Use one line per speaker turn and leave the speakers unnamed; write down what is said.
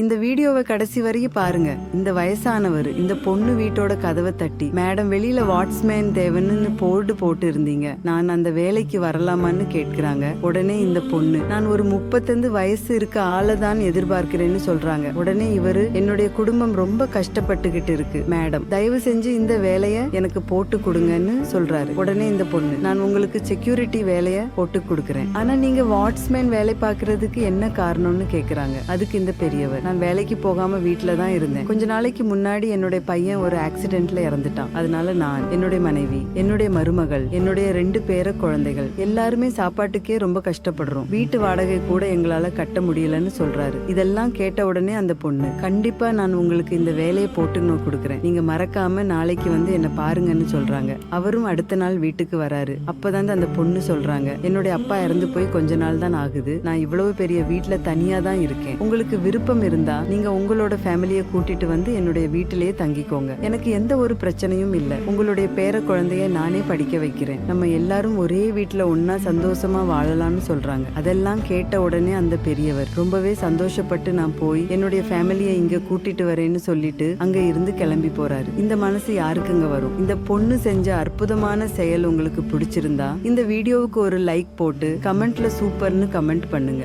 இந்த வீடியோவை கடைசி வரையும் பாருங்க. இந்த வயசானவர் இந்த பொண்ணு வீட்டோட கதவை தட்டி மேடம் வெளியில வாட்ஸ்மேன் தேவன்னு போர்டு போட்டு இருந்தீங்க நான் அந்த வேலைக்கு வரலாமான்னு கேட்கிறாங்க. உடனே இந்த பொண்ணு நான் ஒரு முப்பத்தஞ்சு வயசு இருக்க ஆளை தான் எதிர்பார்க்கிறேன்னு சொல்றாங்க. உடனே இவரு என்னுடைய குடும்பம் ரொம்ப கஷ்டப்பட்டுகிட்டு இருக்கு மேடம். தயவு செஞ்சு இந்த வேலைய எனக்கு போட்டு கொடுங்கன்னு சொல்றாரு. உடனே இந்த பொண்ணு நான் உங்களுக்கு செக்யூரிட்டி வேலைய போட்டு கொடுக்கறேன். ஆனா நீங்க வாட்ச்மேன் வேலை பார்க்கறதுக்கு என்ன காரணம்னு கேக்குறாங்க. அதுக்கு இந்த பெரியவர் நான் வேலைக்கு போகாம வீட்டில் தான் இருந்தேன். கொஞ்ச நாளைக்கு முன்னாடி என்னுடைய பையன் ஒரு ஆக்சிடென்ட்ல இறந்துட்டான். அதனால நான் என்னுடைய மனைவி என்னுடைய மருமகள் என்னுடைய ரெண்டு பேர குழந்தைகள் எல்லாருமே சாப்பாட்டுக்கே ரொம்ப கஷ்டப்படுறோம். வீட்டு வாடகை கூட எங்களால கட்ட முடியலன்னு சொல்றாரு. இதெல்லாம் கேட்ட உடனே அந்த பொண்ணு கண்டிப்பா நான் உங்களுக்கு இந்த வேலையை போட்டு கொடுக்குறேன். நீங்க மறக்காம நாளைக்கு வந்து என்ன பாருங்கன்னு சொல்றாங்க. அவரும் அடுத்த நாள் வீட்டுக்கு வராரு. அப்பதான் அந்த பொண்ணு சொல்றாங்க. என்னுடைய அப்பா இறந்து போய் கொஞ்ச நாள் தான் ஆகுது. நான் இவ்வளவு பெரிய வீட்டுல தனியா தான் இருக்கேன். உங்களுக்கு விருப்பம் இருந்து நீங்க உங்களோட ஃபேமிலியை கூட்டிட்டு வந்து என்னுடைய வீட்டிலேயே தங்கிக்கோங்க. எனக்கு எந்த ஒரு பிரச்சனையும் இல்ல. உங்களுடைய பேர குழந்தைய நானே படிக்க வைக்கிறேன். நம்ம எல்லாரும் ஒரே வீட்டுல ஒன்னா சந்தோஷமா வாழலாம்னு சொல்றாங்க. அதெல்லாம் கேட்ட உடனே அந்த பெரியவர் ரொம்பவே சந்தோஷப்பட்டு நான் போய் என்னுடைய ஃபேமிலியை இங்க கூட்டிட்டு வரேன்னு சொல்லிட்டு அங்க இருந்து கிளம்பி போறாரு. இந்த மனசு யாருக்குங்க வரும்? இந்த பொண்ணு செஞ்ச அற்புதமான செயல் உங்களுக்கு பிடிச்சிருந்தா இந்த வீடியோவுக்கு ஒரு லைக் போட்டு கமெண்ட்ல சூப்பர்னு கமெண்ட் பண்ணுங்க.